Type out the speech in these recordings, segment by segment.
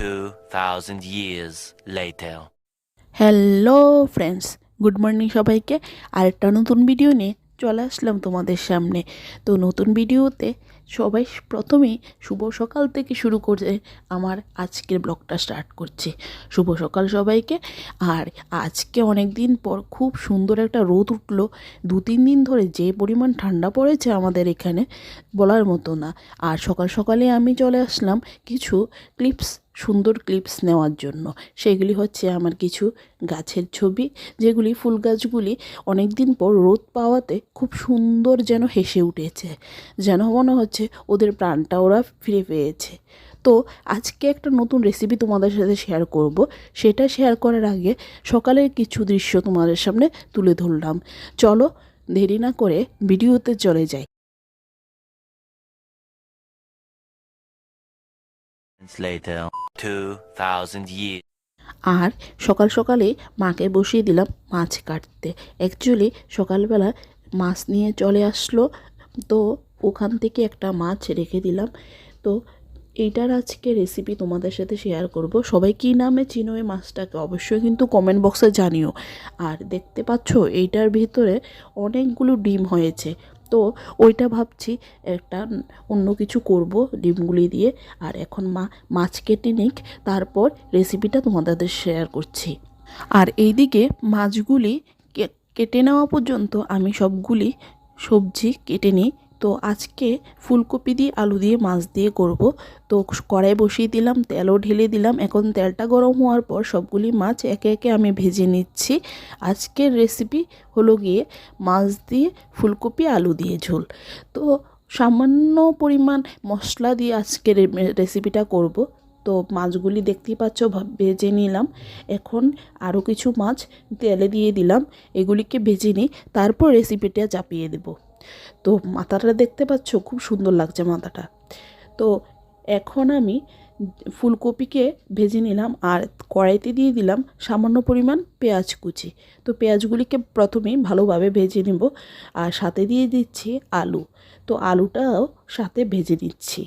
Two thousand years later. Hello friends good morning সবাইকে। আরেকটা নতুন ভিডিও নিয়ে চলে আসলাম তোমাদের সামনে। তো নতুন ভিডিওতে সবাই প্রথমে শুভ সকাল থেকে শুরু করে আমার আজকের ব্লগটা স্টার্ট করছে। শুভ সকাল সবাইকে। আর আজকে অনেক দিন পর খুব সুন্দর একটা রোদ উঠল। দু, তিন দিন ধরে যে পরিমাণ ঠান্ডা পড়েছে আমাদের এখানে, বলার মতো না। আর সকাল সকালে আমি চলে আসলাম কিছু ক্লিপস সুন্দর ক্লিপস নেওয়ার জন্য। সেগুলি হচ্ছে আমার কিছু গাছের ছবি, যেগুলি ফুল গাছগুলি অনেক দিন পর রোদ পাওয়াতে খুব সুন্দর যেন হেসে উঠেছে। যেন মনে হচ্ছে ওদের প্রাণটা ওরা ফিরে পেয়েছে। তো আজকে একটা নতুন রেসিপি তোমাদের সাথে শেয়ার করব। সেটা শেয়ার করার আগে সকালের কিছু দৃশ্য তোমাদের সামনে তুলে ধরলাম। চলো দেরি না করে ভিডিওতে চলে যাই। আর সকাল সকালে মাকে বসিয়ে দিলাম মাছ কাটতে। অ্যাকচুয়ালি সকালবেলা মাছ নিয়ে চলে আসলো, তো ওখান থেকে একটা মাছ রেখে দিলাম। তো এইটার আজকে রেসিপি তোমাদের সাথে শেয়ার করব। সবাই কী নামে চিনো এই মাছটাকে অবশ্যই কিন্তু কমেন্ট বক্সে জানিও। আর দেখতে পাচ্ছ, এইটার ভিতরে অনেকগুলো ডিম হয়েছে। তো ওইটা ভাবছি, একটা অন্য কিছু করব ডিমগুলি দিয়ে। আর এখন মা, মাছ কেটে নিক, তারপর রেসিপিটা তোমাদের শেয়ার করছি। আর এইদিকে মাছগুলি কেটে নেওয়া পর্যন্ত আমি সবগুলি সবজি কেটে নিই। তো আজকে ফুলকপি দিয়ে আলু দিয়ে মাছ দিয়ে করব। তো কড়াই বসিয়ে দিলাম, তেলও ঢেলে দিলাম। এখন তেলটা গরম হওয়ার পর সবগুলি মাছ একে একে আমি ভেজে নিচ্ছি। আজকের রেসিপি হলো গিয়ে মাছ দিয়ে ফুলকপি, আলু দিয়ে ঝোল। তো সামান্য পরিমাণ মশলা দিয়ে আজকের রেসিপিটা করব। তো মাছগুলি দেখতেই পাচ্ছ ভেজে নিলাম। এখন আরও কিছু মাছ তেলে দিয়ে দিলাম। এগুলিকে ভেজে নিই। তারপর রেসিপিটা চাপিয়ে দেব। তো মাথাটা দেখতে পাচ্ছ? খুব সুন্দর লাগছে মাথাটা। তো এখন আমি ফুলকপিকে ভেজে নিলাম আর কড়াইতে দিয়ে দিলাম সামান্য পরিমাণ পেঁয়াজ কুচি। তো পেঁয়াজগুলিকে প্রথমেই ভালোভাবে ভেজে নেব আর সাথে দিয়ে দিচ্ছি আলু। তো আলুটাও সাথে ভেজে নিচ্ছি।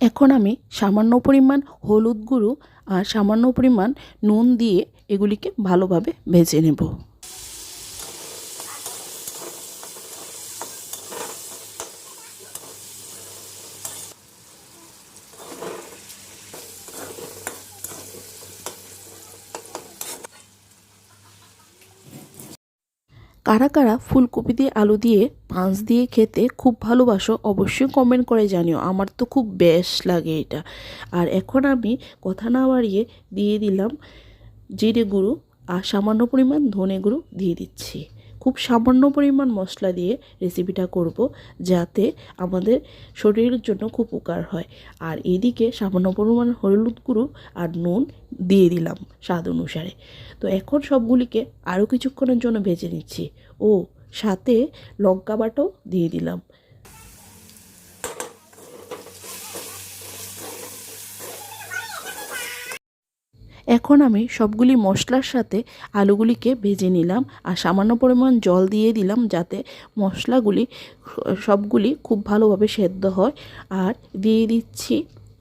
এখন আমি সামান্য পরিমাণ হলুদ গুঁড়ো আর সামান্য পরিমাণ নুন দিয়ে এগুলিকে ভালোভাবে ভেজে নেব। কারা কারা ফুলকপি দিয়ে আলু দিয়ে পাঁচ দিয়ে খেতে খুব ভালোবাসো অবশ্যই কমেন্ট করে জানিও। আমার তো খুব বেশ লাগে এটা। আর এখন আমি কথা না বাড়িয়ে দিয়ে দিলাম জিরে গুঁড়ো আর সামান্য পরিমাণ ধনে গুঁড়ো দিয়ে দিচ্ছি। খুব সামান্য পরিমাণ মশলা দিয়ে রেসিপিটা করব যাতে আমাদের শরীরের জন্য খুব উপকার হয়। আর এদিকে সামান্য পরিমাণ হলুদ গুঁড়ো আর নুন দিয়ে দিলাম স্বাদ অনুসারে। তো এখন সবগুলিকে আরও কিছুক্ষণের জন্য ভেজে নিচ্ছি। ও, সাথে লঙ্কা বাটাও দিয়ে দিলাম। এখন আমি সবগুলি মশলার সাথে আলুগুলিকে ভেজে নিলাম আর সামান্য পরিমাণ জল দিয়ে দিলাম যাতে মশলাগুলি সবগুলি খুব ভালোভাবে সেদ্ধ হয়। আর দিয়ে দিচ্ছি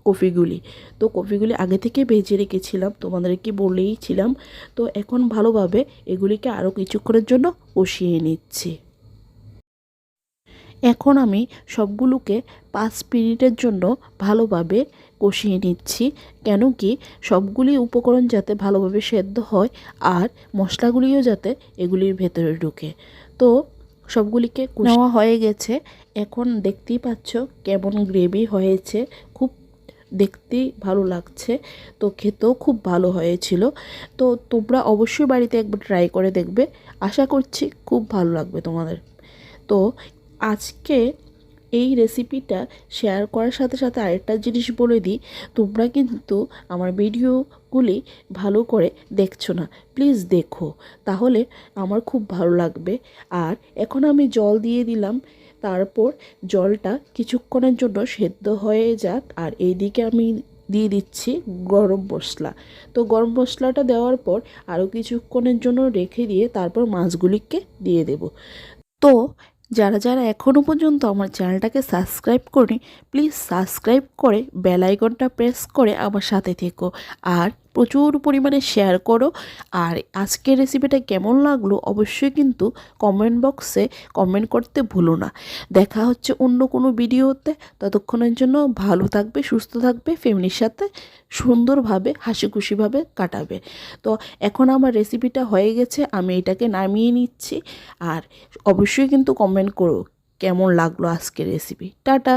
কফিগুলি। তো কফিগুলি আগে থেকে ভেজে রেখেছিলাম, তোমাদেরকে বলেইছিলাম। তো এখন ভালোভাবে এগুলিকে আরও কিছুক্ষণের জন্য কষিয়ে নিচ্ছি। এখন আমি সবগুলোকে পাঁচ মিনিটের জন্য ভালোভাবে কষিয়ে নিচ্ছি কেন কি সবগুলি উপকরণ যাতে ভালোভাবে সেদ্ধ হয় আর মশলাগুলিও যাতে এগুলির ভেতরে ঢুকে। তো সবগুলিকে নেওয়া হয়ে গেছে। এখন দেখতেই পাচ্ছ কেমন গ্রেভি হয়েছে খুব দেখতেই ভালো লাগছে। তো খেতেও খুব ভালো হয়েছিল। তো তোমরা অবশ্যই বাড়িতে একবার ট্রাই করে দেখবে। আশা করছি খুব ভালো লাগবে তোমাদের। তো আজকে এই রেসিপিটা শেয়ার করার সাথে সাথে আরেকটা জিনিস বলে দিই, তোমরা কিন্তু আমার ভিডিওগুলি ভালো করে দেখছ না। প্লিজ দেখো, তাহলে আমার খুব ভালো লাগবে। আর এখন আমি জল দিয়ে দিলাম, তারপর জলটা কিছুক্ষণের জন্য সেদ্ধ হয়ে যাক। আর এইদিকে আমি দিয়ে দিচ্ছি গরম মশলা। তো গরম মশলাটা দেওয়ার পর আরও কিছুক্ষণের জন্য রেখে দিয়ে তারপর মাছগুলিকে দিয়ে দেব। তো যারা যারা এখনও পর্যন্ত আমার চ্যানেলটাকে সাবস্ক্রাইব করি প্লিজ সাবস্ক্রাইব করে বেল আইকনটা প্রেস করে আমার সাথে থেকো। আর প্রচুর পরিমাণে শেয়ার করো। আর আজকের রেসিপিটা কেমন লাগল অবশ্যই কিন্তু কমেন্ট বক্সে কমেন্ট করতে ভুলো না। দেখা হচ্ছে অন্য কোনো ভিডিওতে ততক্ষণের জন্য ভালো থাকবে, সুস্থ থাকবে ফ্যামিলির সাথে সুন্দরভাবে হাসি খুশিভাবে কাটাবে। তো এখন আমার রেসিপিটা হয়ে গেছে, আমি এটাকে নামিয়ে নিচ্ছি। আর অবশ্যই কিন্তু কমেন্ট করো কেমন লাগল আজকের রেসিপি টাটা!